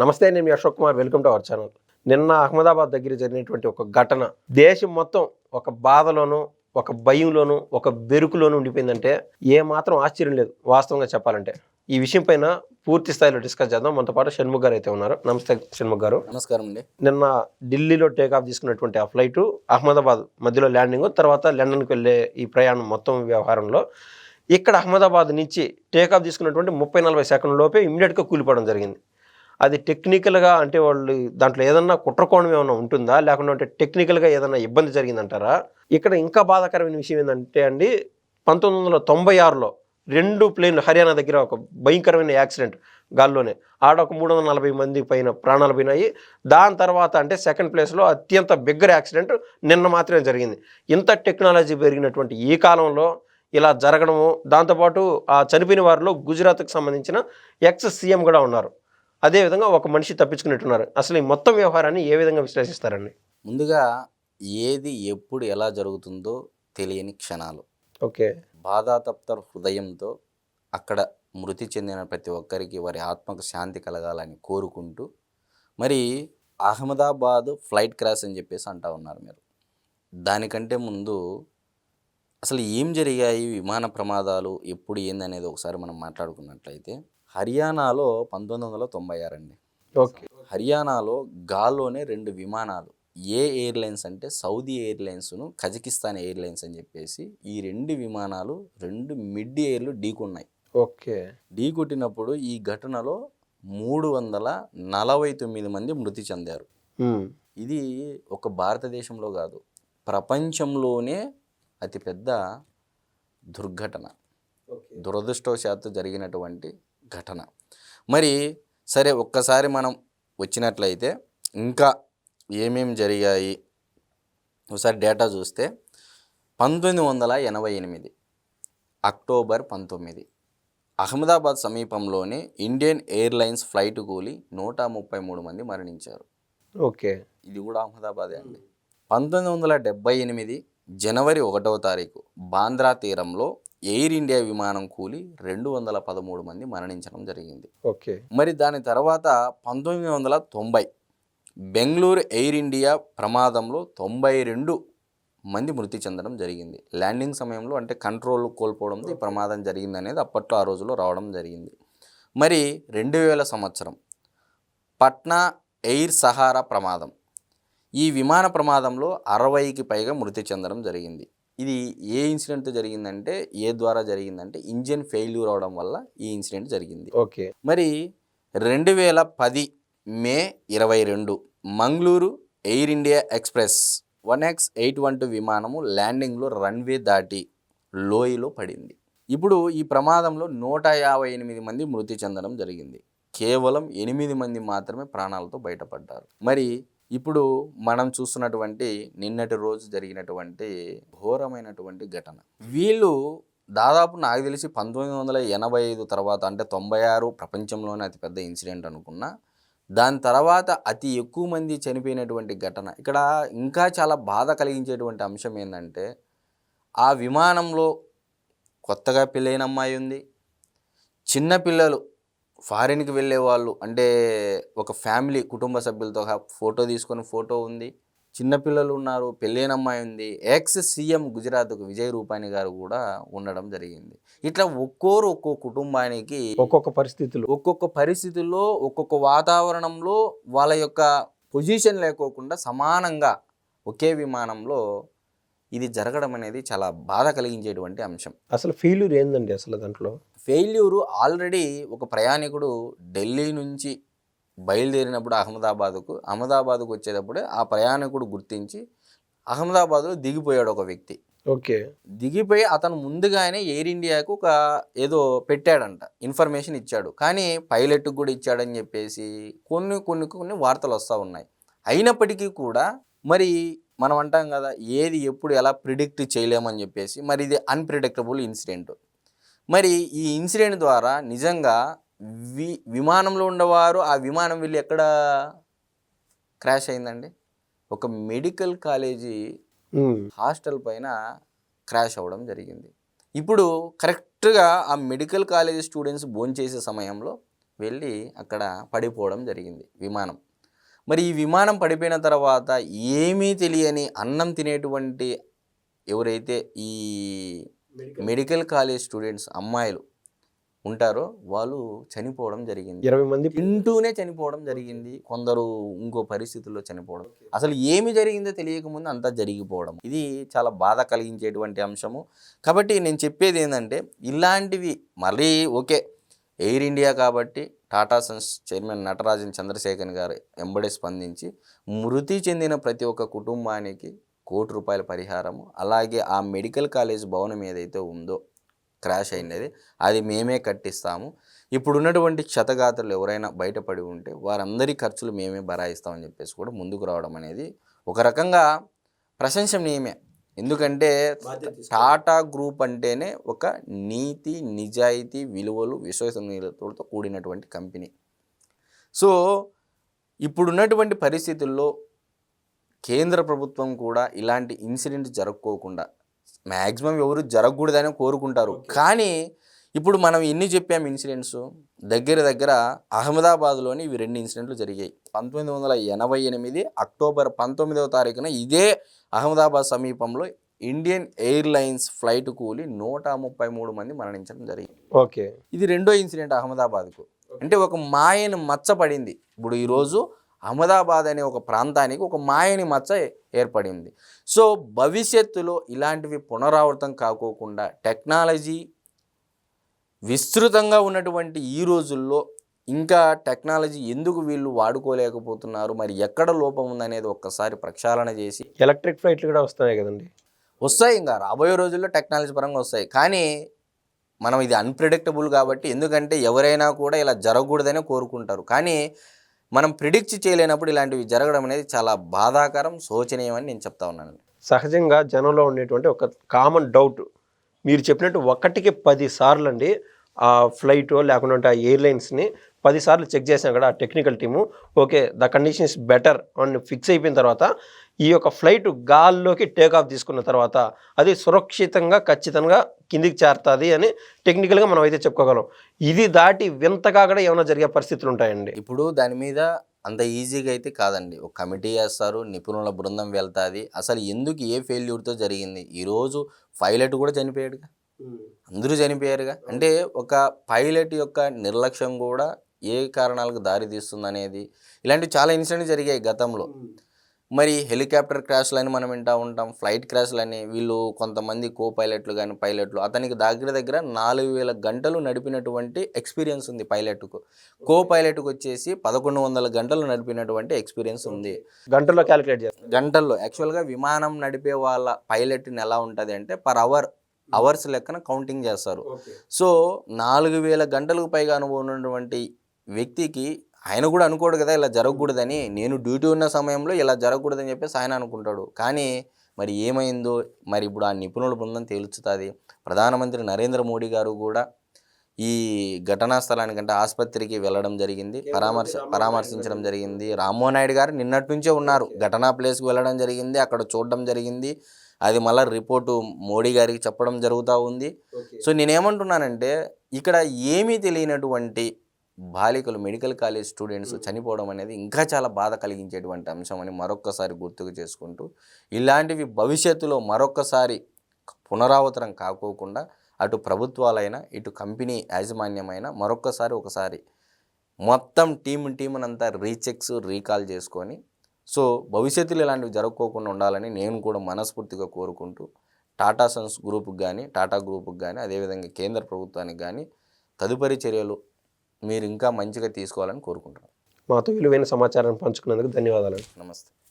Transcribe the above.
నమస్తే నేను మీ Ashok Kumar. Welcome to our channel. నిన్న అహ్మదాబాద్ దగ్గర జరిగినటువంటి ఒక ఘటన. దేశం మొత్తం ఒక బాధలోను ఒక భయంలోను ఒక బెరుకులోను ఉండిపోయిందంటే ఏ మాత్రం ఆశ్చర్యం లేదు. వాస్తవంగా చెప్పాలంటే ఈ విషయం పైన పూర్తి స్థాయిలో డిస్కస్ చేద్దాం. మనతో పాటు షణ్ముఖ్ గారు అయితే ఉన్నారు. నమస్తే షణ్ముఖ్ గారు. నమస్కారం అండి. నిన్న ఢిల్లీలో టేక్ ఆఫ్ తీసుకున్నటువంటి ఆ ఫ్లైట్ అహ్మదాబాద్ మధ్యలో ల్యాండింగ్. తర్వాత లండన్కి వెళ్ళే ఈ ప్రయాణం మొత్తం వ్యవహారంలో ఇక్కడ అహ్మదాబాద్ నుంచి టేక్ ఆఫ్ తీసుకున్నటువంటి ముప్పై నలభై సెకండ్ల లోపే ఇమ్మీడియట్గా కూలిపోవడం జరిగింది. అది టెక్నికల్గా అంటే వాళ్ళు దాంట్లో ఏదన్నా కుట్రకోణం ఏమైనా ఉంటుందా? లేకుండా అంటే టెక్నికల్గా ఏదైనా ఇబ్బంది జరిగిందంటారా? ఇక్కడ ఇంకా బాధాకరమైన విషయం ఏంటంటే అండి పంతొమ్మిది వందల తొంభై ఆరులో రెండు ప్లేన్లు హర్యానా దగ్గర ఒక భయంకరమైన యాక్సిడెంట్ గాల్లోనే. ఆడ ఒక మూడు వందల నలభై మంది పైన ప్రాణాలు పోయినాయి. దాని తర్వాత అంటే సెకండ్ ప్లేస్లో అత్యంత బిగ్గర్ యాక్సిడెంట్ నిన్న మాత్రమే జరిగింది. ఇంత టెక్నాలజీ పెరిగినటువంటి ఈ కాలంలో ఇలా జరగడము దాంతోపాటు ఆ చనిపోయిన వారిలో గుజరాత్కు సంబంధించిన ఎక్స్ సీఎం కూడా ఉన్నారు. అదేవిధంగా ఒక మనిషి తప్పించుకున్నట్టున్నారు. అసలు ఈ మొత్తం వ్యవహారాన్ని ఏ విధంగా విశ్లేషిస్తారండి? ముందుగా ఏది ఎప్పుడు ఎలా జరుగుతుందో తెలియని క్షణాలు. ఓకే. బాధాతప్త హృదయంతో అక్కడ మృతి చెందిన ప్రతి ఒక్కరికి వారి ఆత్మకు శాంతి కలగాలని కోరుకుంటూ మరి అహ్మదాబాద్ ఫ్లైట్ క్రాష్ అని చెప్పేసి అంటా ఉన్నారు మీరు. దానికంటే ముందు అసలు ఏం జరిగాయి? విమాన ప్రమాదాలు ఎప్పుడు ఏందనేది ఒకసారి మనం మాట్లాడుకున్నట్లయితే హర్యానాలో పంతొమ్మిది వందల తొంభై ఆరు అండి ఓకే. హర్యానాలో గాల్లోనే రెండు విమానాలు ఏ ఎయిర్లైన్స్ అంటే సౌదీ ఎయిర్లైన్స్ను కజకిస్తాన్ ఎయిర్లైన్స్ అని చెప్పేసి ఈ రెండు విమానాలు రెండు మిడ్ ఎయిర్లు ఢీకొన్నాయి. ఓకే. ఢీకొట్టినప్పుడు ఈ ఘటనలో మూడు వందల నలభై తొమ్మిది మంది మృతి చెందారు. ఇది ఒక భారతదేశంలో కాదు ప్రపంచంలోనే అతిపెద్ద దుర్ఘటన. దురదృష్టవశాత్తు జరిగినటువంటి ఘటన. మరి సరే ఒక్కసారి మనం వచ్చినట్లయితే ఇంకా ఏమేం జరిగాయి? ఒకసారి డేటా చూస్తే పంతొమ్మిది వందల ఎనభై ఎనిమిది అక్టోబర్ పంతొమ్మిది అహ్మదాబాద్ సమీపంలోని ఇండియన్ ఎయిర్లైన్స్ ఫ్లైట్ కూలి నూట ముప్పై మూడు మంది మరణించారు. ఓకే. ఇది కూడా అహ్మదాబాదే అండి. పంతొమ్మిది వందల డెబ్బై ఎనిమిది జనవరి ఒకటవ తారీఖు బాంద్రా తీరంలో ఎయిర్ ఇండియా విమానం కూలి రెండు వందల పదమూడు మంది మరణించడం జరిగింది. ఓకే. మరి దాని తర్వాత పంతొమ్మిది వందల తొంభై బెంగళూరు ఎయిర్ ఇండియా ప్రమాదంలో తొంభై రెండు మంది మృతి చెందడం జరిగింది. ల్యాండింగ్ సమయంలో అంటే కంట్రోల్ కోల్పోవడంతో ఈ ప్రమాదం జరిగింది అనేది అప్పట్లో ఆ రోజుల్లో రావడం జరిగింది. మరి రెండు వేల సంవత్సరం పట్నా ఎయిర్ సహారా ప్రమాదం. ఈ విమాన ప్రమాదంలో అరవైకి పైగా మృతి చెందడం జరిగింది. ఇది ఏ ఇన్సిడెంట్ జరిగిందంటే ఏ ద్వారా జరిగిందంటే ఇంజిన్ ఫెయిల్యూర్ అవడం వల్ల ఈ ఇన్సిడెంట్ జరిగింది. ఓకే. మరి రెండు వేల పది మే ఇరవై రెండు Mangaluru Air India Express one X eight one two విమానము ల్యాండింగ్లో రన్వే దాటి లోయలో పడింది. ఇప్పుడు ఈ ప్రమాదంలో నూట యాభై ఎనిమిది మంది మృతి చెందడం జరిగింది. కేవలం ఎనిమిది మంది మాత్రమే ప్రాణాలతో బయటపడ్డారు. మరి ఇప్పుడు మనం చూస్తున్నటువంటి నిన్నటి రోజు జరిగినటువంటి ఘోరమైనటువంటి ఘటన. వీళ్ళు దాదాపు నాకు తెలిసి పంతొమ్మిది వందల ఎనభై ఐదు తర్వాత అంటే తొంభై ఆరు ప్రపంచంలోనే అతిపెద్ద ఇన్సిడెంట్ అనుకున్నా దాని తర్వాత అతి ఎక్కువ మంది చనిపోయినటువంటి ఘటన. ఇక్కడ ఇంకా చాలా బాధ కలిగించేటువంటి అంశం ఏంటంటే ఆ విమానంలో కొత్తగా పెళ్ళైన అమ్మాయి ఉంది చిన్నపిల్లలు ఫారిన్కి వెళ్ళే వాళ్ళు అంటే ఒక ఫ్యామిలీ కుటుంబ సభ్యులతో ఫోటో తీసుకొని ఫోటో ఉంది. చిన్నపిల్లలు ఉన్నారు పెళ్ళైన అమ్మాయి ఉంది. ఎక్స్ సీఎం గుజరాత్కు విజయ్ రూపాని గారు కూడా ఉండడం జరిగింది. ఇట్లా ఒక్కోరు ఒక్కో కుటుంబానికి ఒక్కొక్క పరిస్థితులు. ఒక్కొక్క పరిస్థితుల్లో ఒక్కొక్క వాతావరణంలో వాళ్ళ యొక్క పొజిషన్ లేకోకుండా సమానంగా ఒకే విమానంలో ఇది జరగడం అనేది చాలా బాధ కలిగించేటువంటి అంశం. అసలు ఫెయిల్యూర్ ఏందండి అసలు దాంట్లో? ఫెయిల్యూరు ఆల్రెడీ ఒక ప్రయాణికుడు ఢిల్లీ నుంచి బయలుదేరినప్పుడు అహ్మదాబాద్కు అహ్మదాబాద్కు వచ్చేటప్పుడే ఆ ప్రయాణికుడు గుర్తించి అహ్మదాబాద్లో దిగిపోయాడు ఒక వ్యక్తి. ఓకే. దిగిపోయి అతను ముందుగానే ఎయిర్ ఇండియాకు ఒక ఏదో పెట్టాడంట ఇన్ఫర్మేషన్ ఇచ్చాడు. కానీ పైలట్కి కూడా ఇచ్చాడని చెప్పేసి కొన్ని కొన్ని కొన్ని వార్తలు వస్తూ ఉన్నాయి. అయినప్పటికీ కూడా మరి మనం అంటాం కదా ఏది ఎప్పుడు ఎలా ప్రిడిక్ట్ చేయలేమని చెప్పేసి మరి ఇది అన్ప్రిడిక్టబుల్ ఇన్సిడెంట్ మరి ఈ ఇన్సిడెంట్ ద్వారా నిజంగా వి విమానంలో ఉన్నవారు ఆ విమానం వెళ్ళి ఎక్కడ క్రాష్ అయిందండి? ఒక మెడికల్ కాలేజీ. హాస్టల్ పైన క్రాష్ అవ్వడం జరిగింది. ఇప్పుడు కరెక్ట్గా ఆ మెడికల్ కాలేజ్ స్టూడెంట్స్ భోంచేసే సమయంలో వెళ్ళి అక్కడ పడిపోవడం జరిగింది విమానం. మరి ఈ విమానం పడిపోయిన తర్వాత ఏమీ తెలియని అన్నం తినేటువంటి ఎవరైతే ఈ మెడికల్ కాలేజ్ స్టూడెంట్స్ అమ్మాయిలు ఉంటారో వాళ్ళు చనిపోవడం జరిగింది. ఇరవై మంది తింటూనే చనిపోవడం జరిగింది. కొందరు ఇంకో పరిస్థితుల్లో చనిపోవడం. అసలు ఏమి జరిగిందో తెలియకముందు అంతా జరిగిపోవడం. ఇది చాలా బాధ కలిగించేటువంటి అంశము. కాబట్టి నేను చెప్పేది ఏంటంటే ఇలాంటివి మళ్ళీ ఓకే. ఎయిర్ ఇండియా కాబట్టి టాటా సన్స్ చైర్మన్ నటరాజన్ చంద్రశేఖర్ గారు ఎంబడే స్పందించి మృతి చెందిన ప్రతి ఒక్క కుటుంబానికి కోటి రూపాయల పరిహారము అలాగే ఆ మెడికల్ కాలేజ్ భవనం ఏదైతే ఉందో క్రాష్ అయినది అది మేమే కట్టిస్తాము. ఇప్పుడు ఉన్నటువంటి క్షతగాత్రులు ఎవరైనా బయటపడి ఉంటే వారందరి ఖర్చులు మేమే భరాయిస్తామని చెప్పేసి కూడా ముందుకు రావడం అనేది ఒక రకంగా ప్రశంసనీయమే. ఎందుకంటే టాటా గ్రూప్ అంటేనే ఒక నీతి నిజాయితీ విలువలు విశ్వసనీయతలతో కూడినటువంటి కంపెనీ. సో ఇప్పుడున్నటువంటి పరిస్థితుల్లో కేంద్ర ప్రభుత్వం కూడా ఇలాంటి ఇన్సిడెంట్ జరగకోకుండా మ్యాక్సిమం ఎవరు జరగకూడదని కోరుకుంటారు. కానీ ఇప్పుడు మనం ఎన్ని చెప్పాం ఇన్సిడెంట్స్? దగ్గర దగ్గర అహ్మదాబాద్లోని ఇవి రెండు ఇన్సిడెంట్లు జరిగాయి. పంతొమ్మిది వందల ఎనభై ఎనిమిది అక్టోబర్ పంతొమ్మిదవ తారీఖున ఇదే అహ్మదాబాద్ సమీపంలో ఇండియన్ ఎయిర్లైన్స్ ఫ్లైట్ కూలి నూట ముప్పై మూడు మంది మరణించడం జరిగింది. ఓకే. ఇది రెండో ఇన్సిడెంట్ అహ్మదాబాద్కు. అంటే ఒక మాయని మచ్చ పడింది. ఇప్పుడు ఈరోజు అహ్మదాబాద్ అనే ఒక ప్రాంతానికి ఒక మాయని మచ్చ ఏర్పడింది. సో భవిష్యత్తులో ఇలాంటివి పునరావృతం కాకోకుండా టెక్నాలజీ విస్తృతంగా ఉన్నటువంటి ఈ రోజుల్లో ఇంకా టెక్నాలజీ ఎందుకు వీళ్ళు వాడుకోలేకపోతున్నారు మరి ఎక్కడ లోపం ఉందనేది ఒక్కసారి ప్రక్షాళన చేసి ఎలక్ట్రిక్ ఫ్లైట్లు కూడా వస్తున్నాయి కదండి. వస్తాయి ఇంకా రాబోయే రోజుల్లో టెక్నాలజీ పరంగా వస్తాయి. కానీ మనం ఇది అన్ప్రిడిక్టబుల్ కాబట్టి ఎందుకంటే ఎవరైనా కూడా ఇలా జరగకూడదనే కోరుకుంటారు. కానీ మనం ప్రిడిక్ట్ చేయలేనప్పుడు ఇలాంటివి జరగడం అనేది చాలా బాధాకరం శోచనీయం అని నేను చెప్తా ఉన్నాను సహజంగా జనంలో ఉండేటువంటి ఒక కామన్ డౌట్ మీరు చెప్పినట్టు ఒకటికి పది సార్లు అండి ఆ ఫ్లైట్ లేకుండా ఆ ఎయిర్లైన్స్ని పది సార్లు చెక్ చేసినా కూడా ఆ technical team okay the condition is better అని ఫిక్స్ అయిపోయిన తర్వాత ఈ యొక్క ఫ్లైట్ గాల్లోకి టేక్ ఆఫ్ తీసుకున్న తర్వాత అది సురక్షితంగా ఖచ్చితంగా కిందికి చేరుతుంది అని టెక్నికల్గా మనం అయితే చెప్పుకోగలం. ఇది దాటి వింతగా కూడా ఏమైనా జరిగే పరిస్థితులు ఉంటాయండి. ఇప్పుడు దాని మీద అంత ఈజీగా అయితే కాదండి. ఒక కమిటీ వేస్తారు నిపుణుల బృందం వెళ్తాది. అసలు ఎందుకు ఏ ఫెయిల్యూర్తో జరిగింది? ఈరోజు పైలట్ కూడా చనిపోయాడుగా. అందరూ చనిపోయారుగా. అంటే ఒక పైలట్ యొక్క నిర్లక్ష్యం కూడా ఏ కారణాలకు దారి తీస్తుంది అనేది ఇలాంటివి చాలా ఇన్సిడెంట్ జరిగాయి గతంలో. మరి హెలికాప్టర్ క్రాష్లు అని మనం వింటూ ఉంటాం ఫ్లైట్ క్రాష్లు అని వీళ్ళు కొంతమంది కో పైలట్లు కానీ పైలట్లు అతనికి దగ్గర దగ్గర నాలుగు వేల గంటలు నడిపినటువంటి ఎక్స్పీరియన్స్ ఉంది పైలట్కు. కో పైలట్కు వచ్చేసి పదకొండు వందల గంటలు నడిపినటువంటి ఎక్స్పీరియన్స్ ఉంది. గంటల్లో క్యాలిక్యులేట్ చేస్తారు గంటల్లో. యాక్చువల్గా విమానం నడిపే వాళ్ళ పైలట్ని ఎలా ఉంటుంది అంటే పర్ అవర్ అవర్స్ లెక్కన కౌంటింగ్ చేస్తారు. సో నాలుగు వేల గంటలకు పైగా అనుభవం ఉన్నటువంటి వ్యక్తికి ఆయన కూడా అనుకోడు కదా ఇలా జరగకూడదని. నేను డ్యూటీ ఉన్న సమయంలో ఇలా జరగకూడదని చెప్పేసి ఆయన అనుకుంటాడు. కానీ మరి ఏమైందో మరి ఇప్పుడు ఆ నిపుణుల బృందం తేల్చుతుంది. ప్రధానమంత్రి నరేంద్ర మోడీ గారు కూడా ఈ ఘటనా స్థలానికంటే ఆసుపత్రికి వెళ్ళడం జరిగింది. పరామర్శ పరామర్శించడం జరిగింది. రామ్మోహన్ నాయుడు గారు నిన్నటి నుంచే ఉన్నారు ఘటనా ప్లేస్కి వెళ్ళడం జరిగింది. అక్కడ చూడడం జరిగింది. అది మళ్ళీ రిపోర్టు మోడీ గారికి చెప్పడం జరుగుతూ ఉంది. సో నేనేమంటున్నానంటే ఇక్కడ ఏమీ తెలియనటువంటి బాలికలు మెడికల్ కాలేజ్ స్టూడెంట్స్ చనిపోవడం అనేది ఇంకా చాలా బాధ కలిగించేటువంటి అంశం అని మరొక్కసారి గుర్తుకు చేసుకుంటూ ఇలాంటివి భవిష్యత్తులో మరొక్కసారి పునరావృతం కాకోకుండా అటు ప్రభుత్వాలైనా ఇటు కంపెనీ యాజమాన్యమైన మరొక్కసారి ఒకసారి మొత్తం టీం టీమునంతా రీచెక్స్ రీకాల్ చేసుకొని సో భవిష్యత్తులో ఇలాంటివి జరగకోకుండా ఉండాలని నేను కూడా మనస్ఫూర్తిగా కోరుకుంటూ టాటా సన్స్ గ్రూప్కి కానీ టాటా గ్రూప్కి కానీ అదేవిధంగా కేంద్ర ప్రభుత్వానికి కానీ తదుపరి చర్యలు మీరు ఇంకా మంచిగా తీసుకోవాలని కోరుకుంటున్నాను. మాతో విలువైన సమాచారాన్ని పంచుకున్నందుకు ధన్యవాదాలు. నమస్తే.